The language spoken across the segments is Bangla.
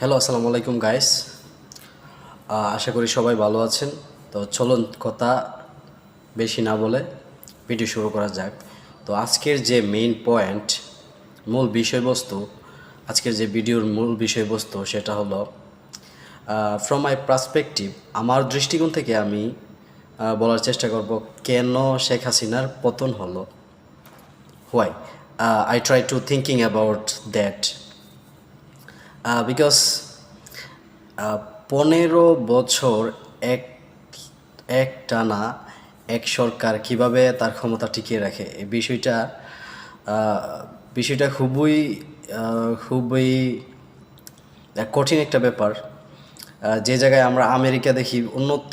হ্যালো আসসালামু আলাইকুম গাইস আশা করি সবাই ভালো আছেন। তো চলুন কথা বেশি না বলে ভিডিও শুরু করা যাক। তো আজকের যে মেইন পয়েন্ট মূল বিষয়বস্তু, আজকের যে ভিডিওর মূল বিষয়বস্তু সেটা হলো ফ্রম মাই পার্সপেক্টিভ আমার দৃষ্টিকোণ থেকে আমি বলার চেষ্টা করব কেন শেখ হাসিনার পতন হলো। Why I try to thinking about that because পনেরো বছর এক এক টানা এক সরকার কীভাবে তার ক্ষমতা টিকিয়ে রাখে, এই বিষয়টা বিষয়টা খুবই খুবই কঠিন একটা ব্যাপার। যে জায়গায় আমরা আমেরিকা দেখি, উন্নত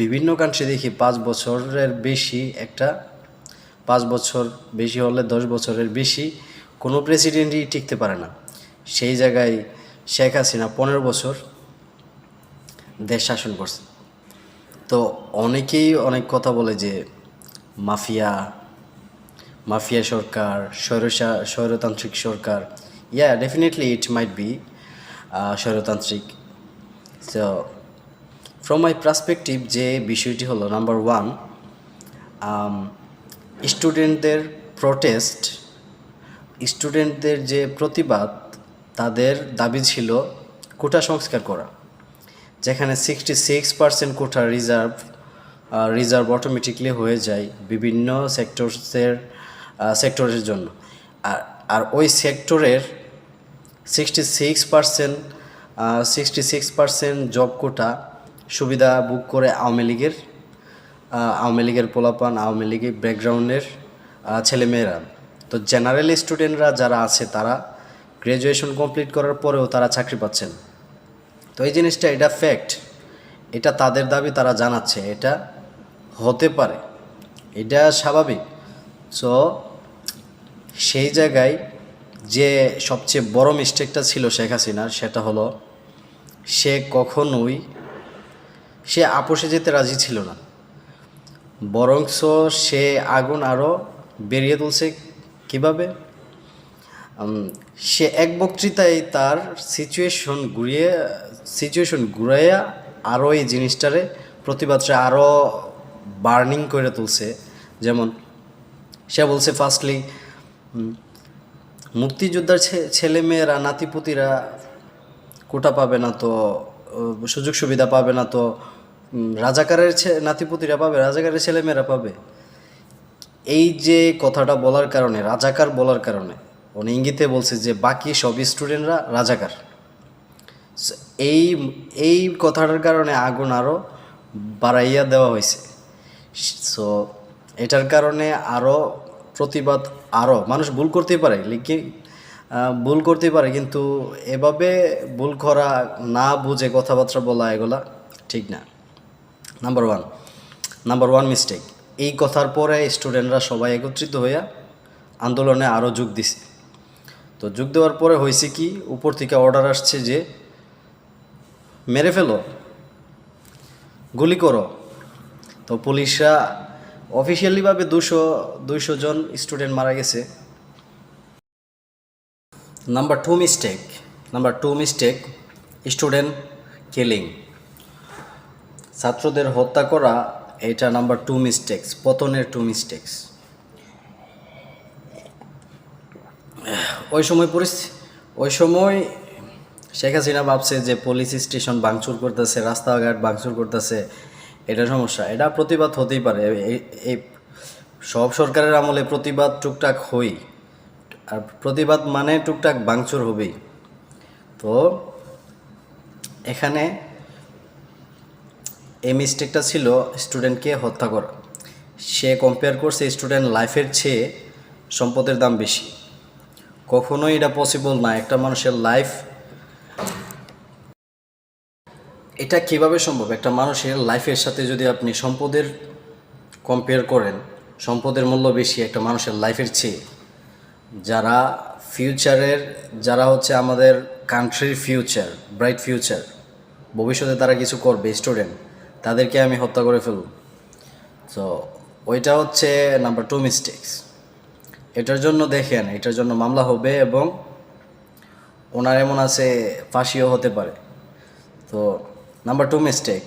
বিভিন্ন কান্ট্রি দেখি, পাঁচ বছরের বেশি একটা, পাঁচ বছর বেশি হলে দশ বছরের বেশি কোনো প্রেসিডেন্টই টিকতে পারে না। সেই জায়গায় শেখ হাসিনা পনেরো বছর দেশ শাসন করছে। তো অনেকেই অনেক কথা বলে যে মাফিয়া মাফিয়া সরকার, স্বৈরশা, স্বৈরতান্ত্রিক সরকার yeah definitely it might be স্বৈরতান্ত্রিক। তো ফ্রম মাই পার্সপেক্টিভ যে বিষয়টি হলো নাম্বার ওয়ান স্টুডেন্টদের প্রোটেস্ট স্টুডেন্টদের যে প্রতিবাদ তাদের দাবি ছিল কোটা সংস্কার করা, যেখানে sixty six percent quota reserve reserve automatically হয়ে যায় বিভিন্ন সেক্টরসের সেক্টরের জন্য। আর আর ওই সেক্টরের sixty six percent sixty six percent job quota সুবিধা বুক করে আওয়ামী লীগের আওয়ামী লীগের পোলাপান, আওয়ামী লীগের ব্যাকগ্রাউন্ডের ছেলেমেয়েরা। তো জেনারেল স্টুডেন্টরা যারা আছে তারা গ্র্যাজুয়েশন কমপ্লিট করার পরেও তারা চাকরি পাচ্ছেন। তো এই জিনিসটা এটা ফ্যাক্ট এটা তাদের দাবি, তারা জানাচ্ছে, এটা হতে পারে, এটা স্বাভাবিক। সো সেই জায়গায় যে সবচেয়ে বড় মিস্টেকটা ছিল শেখ হাসিনার, সেটা হলো সে কখনোই, সে আপোষে যেতে রাজি ছিল না। বরংস সে আগুন আরও বেরিয়ে তুলছে কীভাবে? সে এক বক্তৃতায় তার সিচুয়েশন ঘুরিয়ে সিচুয়েশন ঘুরাইয়া আরও এই জিনিসটারে প্রতিবাদটা আরও বার্নিং করে তুলছে। যেমন সে বলছে ফার্স্টলি মুক্তিযোদ্ধার ছেলেমেয়েরা, নাতিপুতিরা কোটা পাবে না তো সুযোগ সুবিধা পাবে না তো রাজাকারের নাতিপুতিরা পাবে, রাজাকারের ছেলেমেয়েরা পাবে। এই যে কথাটা বলার কারণে, রাজাকার বলার কারণে উনি ইঙ্গিতে বলছে যে বাকি সব স্টুডেন্টরা রাজাকার। এই এই কথাটার কারণে আগুন আরও বাড়াইয়া দেওয়া হয়েছে। সো এটার কারণে আরও প্রতিবাদ আরও মানুষ ভুল করতেই পারে, লিখে ভুল করতে পারে, কিন্তু এভাবে ভুল করা, না বুঝে কথাবার্তা বলা এগুলা ঠিক না। Number one number one mistake এই কথার পরে স্টুডেন্টরা সবাই একত্রিত হইয়া আন্দোলনে আরও যোগ দিছে। তো যোগ দেওয়ার পরে হয়েছে কি, উপর থেকে অর্ডার আসছে যে, মেরে ফেলো, গুলি করো। তো পুলিশরা অফিসিয়ালিভাবে দুশো, দুইশো জন স্টুডেন্ট মারা গেছে। Number two mistake number two mistake student killing ছাত্রদের হত্যা করা, এটা নাম্বার টু মিস্টেক্স পতনের টু মিস্টেক্স ওই সময় পরিস্থিতি ওই সময় শেখ হাসিনা ভাবছে যে পুলিশ স্টেশন ভাঙচুর করতেছে, রাস্তাঘাট ভাঙচুর করতেছে, এটা সমস্যা। এটা প্রতিবাদ হতেই পারে। এই- সব সরকারের আমলে প্রতিবাদ টুকটাক হই। আর প্রতিবাদ মানে টুকটাক ভাঙচুর হবেই। তো এখানে এই মিস্টেকটা ছিল স্টুডেন্টকে হত্যা করা। সে কম্পেয়ার করছে স্টুডেন্ট লাইফের চেয়ে সম্পদের দাম বেশি। কখনোই এটা পসিবল না, একটা মানুষের লাইফ এটা কীভাবে সম্ভব? একটা মানুষের লাইফের সাথে যদি আপনি সম্পদের কম্পেয়ার করেন, সম্পদের মূল্য বেশি একটা মানুষের লাইফের চেয়ে, যারা ফিউচারের যারা হচ্ছে আমাদের কান্ট্রির ফিউচার ব্রাইট ফিউচার ভবিষ্যতে তারা কিছু করবে স্টুডেন্ট তাদেরকে আমি হত্যা করে ফেলব। তো ওইটা হচ্ছে নাম্বার টু মিস্টেক্স এটার জন্য দেখেন, এটার জন্য মামলা হবে এবং ওনার এমন আছে, ফাঁসিও হতে পারে। তো number two mistake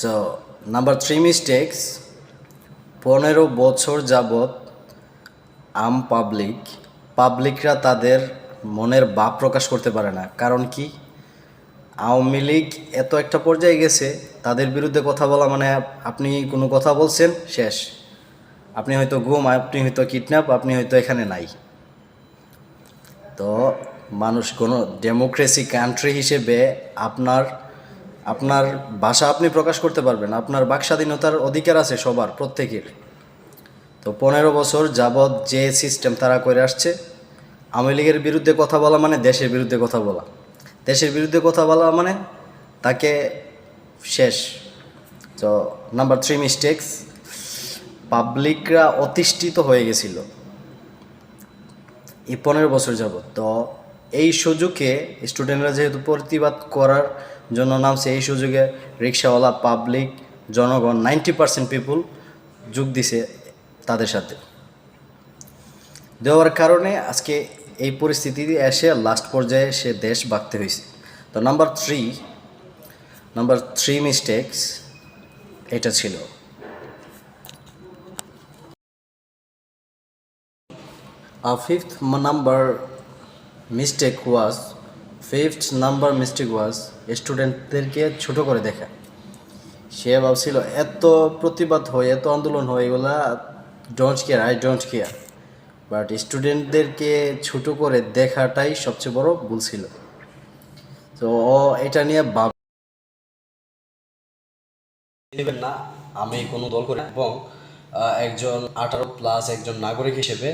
so number three mistakes পনেরো বছর যাবৎ আম পাবলিক পাবলিকরা তাদের মনের ভাব প্রকাশ করতে পারে না। কারণ কি? আওয়ামী লীগ এত একটা পর্যায়ে গেছে, তাদের বিরুদ্ধে কথা বলা মানে আপনি কোনো কথা বলছেন, শেষ। আপনি হয়তো গুম আপনি হয়তো কিডন্যাপ আপনি হয়তো এখানে নাই। তো মানুষ কোনো ডেমোক্রেসি কান্ট্রি হিসেবে আপনার আপনার ভাষা আপনি প্রকাশ করতে পারবেন। আপনার বাক স্বাধীনতার অধিকার আছে সবার, প্রত্যেকের। তো পনেরো বছর যাবৎ যে সিস্টেম তারা করে আসছে, আওয়ামী লীগের বিরুদ্ধে কথা বলা মানে দেশের বিরুদ্ধে কথা বলা। দেশের বিরুদ্ধে কথা বলা মানে তাকে শেষ। তো নাম্বার থ্রি মিস্টেক্স পাবলিকরা অতিষ্ঠিত হয়ে গেছিল। এই পনেরো বছর যাবৎ। তো এই সুযোগে স্টুডেন্টরা যেহেতু প্রতিবাদ করার জন্য নামছে, এই সুযোগে রিক্সাওয়ালা পাবলিক জনগণ নাইনটি পার্সেন্ট পিপুল যোগ দিছে তাদের সাথে। দেওয়ার কারণে আজকে এই পরিস্থিতি এসে লাস্ট পর্যায়ে সে দেশ বাঁকতে হয়েছে তো number three number three mistakes এটা ছিল। A fifth number mistake was, fifth number mistake was স্টুডেন্টদেরকে ছোট করে দেখা। সে ভাবছিল, এত প্রতিবাদ হয়, এত আন্দোলন হয়, এগুলা don't care I don't care but স্টুডেন্টদেরকে ছোট করে দেখাটাই সবচেয়ে বড় ভুল ছিল। তো ও এটা নিয়ে ভাব নেবেন না, আমি কোনো দল করি এবং একজন আঠারো প্লাস একজন নাগরিক হিসেবে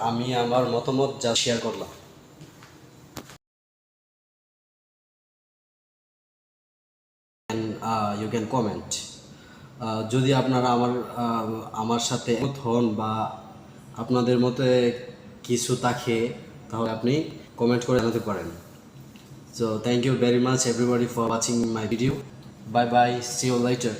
আমি আমার মতামত যা শেয়ার করলাম ইউ ক্যান কমেন্ট যদি আপনারা আমার আহ, আমার সাথে হন বা আপনাদের মতে কিছু থাকে তাহলে আপনি কমেন্ট করে জানাতে পারেন So thank you very much everybody for watching my video. Bye bye. See you later.